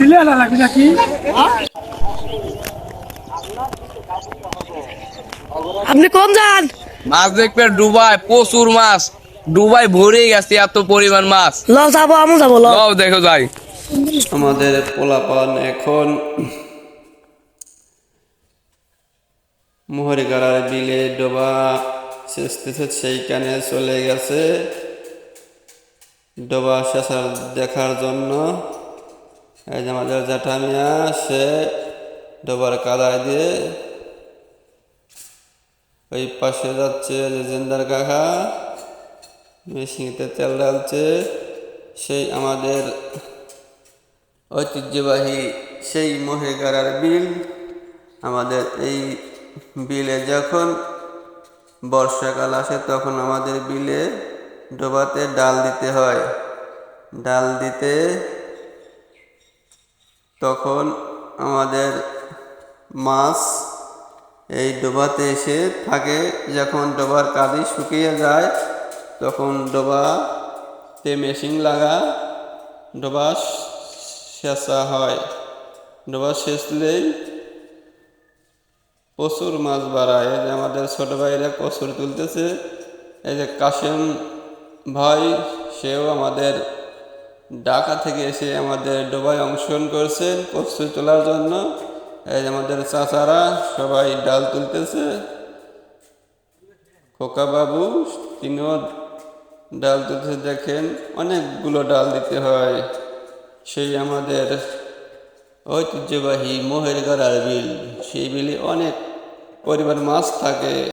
দিলে না লাগবে নাকি? আপনি কোন যান। মাছ দেখবে ডুবাই প্রচুর মাছ। ডুবাই ভরে গেছে এত পরিমাণ মাছ। ল যাব আমু যাব ল লও দেখো যাই। আমাদের পোলাপান এখন মোহরিগাড়ার বিলে ডোবা শেষতেছে সেইখানে চলে গেছে। ডোবা শেষার দেখার জন্য। এই যে আমাদের জ্যাঠামিয়া, সে ডোবার কাদায় দিয়ে ওই পাশে যাচ্ছে লেজেন্দার কাকা, মেশিনতে তেল ঢালছে। সেই আমাদের ঐতিহ্যবাহী সেই মহেগারার বিল, আমাদের এই বিলে যখন বর্ষাকাল আসে তখন আমাদের বিলে ডোবাতে ডাল দিতে হয়। ডাল দিতে তখন আমাদের মাছ এই ডোবাতে এসে থাকে। যখন ডোবার কাদি শুকিয়ে যায়, তখন ডোবাতে মেশিন লাগা, ডোবা সেচা হয়। ডোবা সেচলেই প্রচুর মাছ বাড়ায়। এই যে আমাদের ছোটো ভাইরা কচুর তুলতেছে। এই যে কাশেম ভাই, সেও আমাদের ঢাকা থেকে এসে আমাদের ডোবায় অংশগ্রহণ করছেন কচুর তোলার জন্য। এই আমাদের চাচারা সবাই ডাল তুলতেছে। খোকা বাবু, তিনিও ডাল তুলতে দেখেন অনেকগুলো ডাল দিতে হয়। সেই আমাদের ঐতিহ্যবাহী মোহের গড়ার বিল। সেই বিলে অনেক পরিমাণ মাছ থাকে।